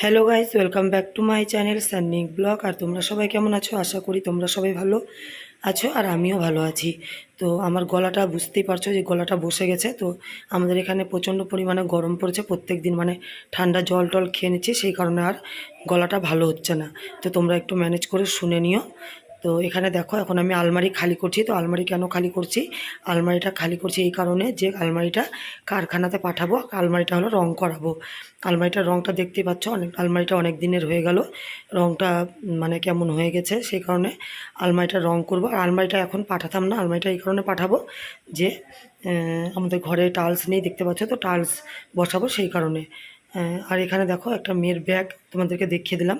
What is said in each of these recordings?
Hello guys welcome back to my channel Sannik vlog আর তোমরা সবাই কেমন আছো? আশা করি তোমরা সবাই ভালো আছো আর আমিও ভালো আছি। তো আমার গলাটা বুঝতেই পারছ যে গলাটা বসে গেছে। তো আমাদের এখানে প্রচণ্ড পরিমাণে গরম পড়েছে। প্রত্যেক দিন মানে ঠান্ডা জল টল খেয়ে নিচ্ছি, সেই কারণে আর গলাটা ভালো হচ্ছে না। তো তোমরা একটু ম্যানেজ করে শুনে নিও। তো এখানে দেখো, এখন আমি আলমারি খালি করছি। তো আলমারি কেন খালি করছি? আলমারিটা খালি করছি এই কারণে যে আলমারিটা কারখানাতে পাঠাবো, আলমারিটা হলো রং করাবো। আলমারিটার রংটা দেখতেই পাচ্ছ, অনেক, আলমারিটা অনেক দিনের হয়ে গেল। রংটা মানে কেমন হয়ে গেছে সেই কারণে আলমারিটা রং করব। আর আলমারিটা এখন পাঠাতাম না, আলমারিটা এই কারণে পাঠাবো যে আমাদের ঘরে টালস নেই দেখতে পাচ্ছ তো, টাইলস বসাবো সেই কারণে। আর এখানে দেখো একটা মেয়ের ব্যাগ তোমাদেরকে দেখিয়ে দিলাম।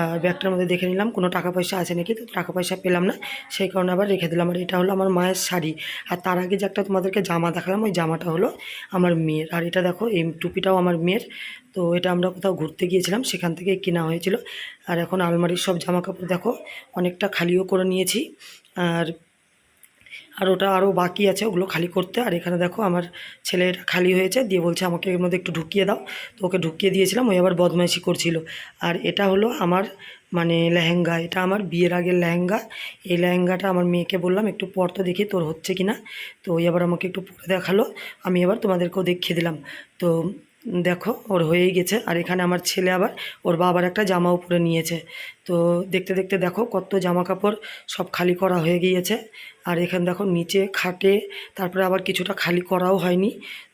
আর ব্যাগটার মধ্যে দেখে নিলাম, কোনো টাকা পয়সা আছে নাকি? তো টাকা পয়সা পেলাম না, সেই কারণে আবার রেখে দিলাম। আর এটা হলো আমার মায়ের শাড়ি। আর তার আগে যে একটা তোমাদেরকে জামা দেখালাম, ওই জামাটা হলো আমার মেয়ের। আর এটা দেখো, এই টুপিটাও আমার মেয়ের। তো এটা আমরা কোথাও ঘুরতে গিয়েছিলাম, সেখান থেকে কেনা হয়েছিল। আর এখন আলমারির সব জামা কাপড় দেখো, অনেকটা খালিও করে নিয়েছি। আর আর ওটা আরও বাকি আছে, ওগুলো খালি করতে। আর এখানে দেখো আমার ছেলে এটা খালি হয়েছে, দিয়ে বলছে আমাকে এর মধ্যে একটু ঢুকিয়ে দাও। তো ওকে ঢুকিয়ে দিয়েছিলাম ওই আবার বদমাইশি করছিল। আর এটা হলো আমার মানে লেহেঙ্গা, এটা আমার বিয়ের আগের লেহেঙ্গা। এই লেহেঙ্গাটা আমার মেয়েকে বললাম, একটু পর তো দেখি তোর হচ্ছে কি না তো ওই আবার আমাকে একটু পরে দেখাল, আমি এবার তোমাদেরকেও দেখিয়ে দিলাম। তো দেখো, ওর হয়েই গেছে। আর এখানে আমার ছেলে আবার ওর বাবার একটা জামাও পরে নিয়েছে। তো দেখতে দেখতে দেখো, কত জামা কাপড় সব খালি করা হয়ে গিয়েছে। আর এখানে দেখো, নিচে খাটে, তারপরে আবার কিছুটা খালি করাও হয়নি।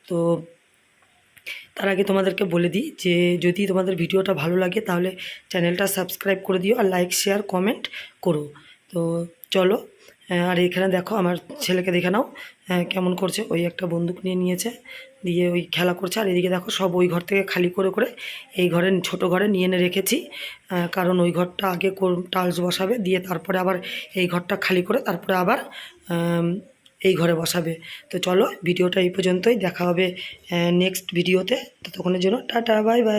তো তার আগে তোমাদেরকে বলে দিই যে, যদি তোমাদের ভিডিওটা ভালো লাগে তাহলে চ্যানেলটা সাবস্ক্রাইব করে দিও আর লাইক, শেয়ার, কমেন্ট করো। তো চলো আর এখানে দেখো আমার ছেলেকে দেখে নাও কেমন করছে। ওই একটা বন্দুক নিয়ে নিয়েছে, দিয়ে ওই খেলা করছে। আর এদিকে দেখো সব ওই ঘর থেকে খালি করে করে এই ঘরে ছোট ঘরে নিয়ে এনে রেখেছি কারণ ওই ঘরটা আগে টালস বসাবে, দিয়ে তারপরে আবার এই ঘরটা খালি করে তারপরে আবার এই ঘরে বসাবে। তো চলো, ভিডিওটা এই পর্যন্তই, দেখা হবে নেক্সট ভিডিওতে ততক্ষণের জন্য টাটা বাই বাই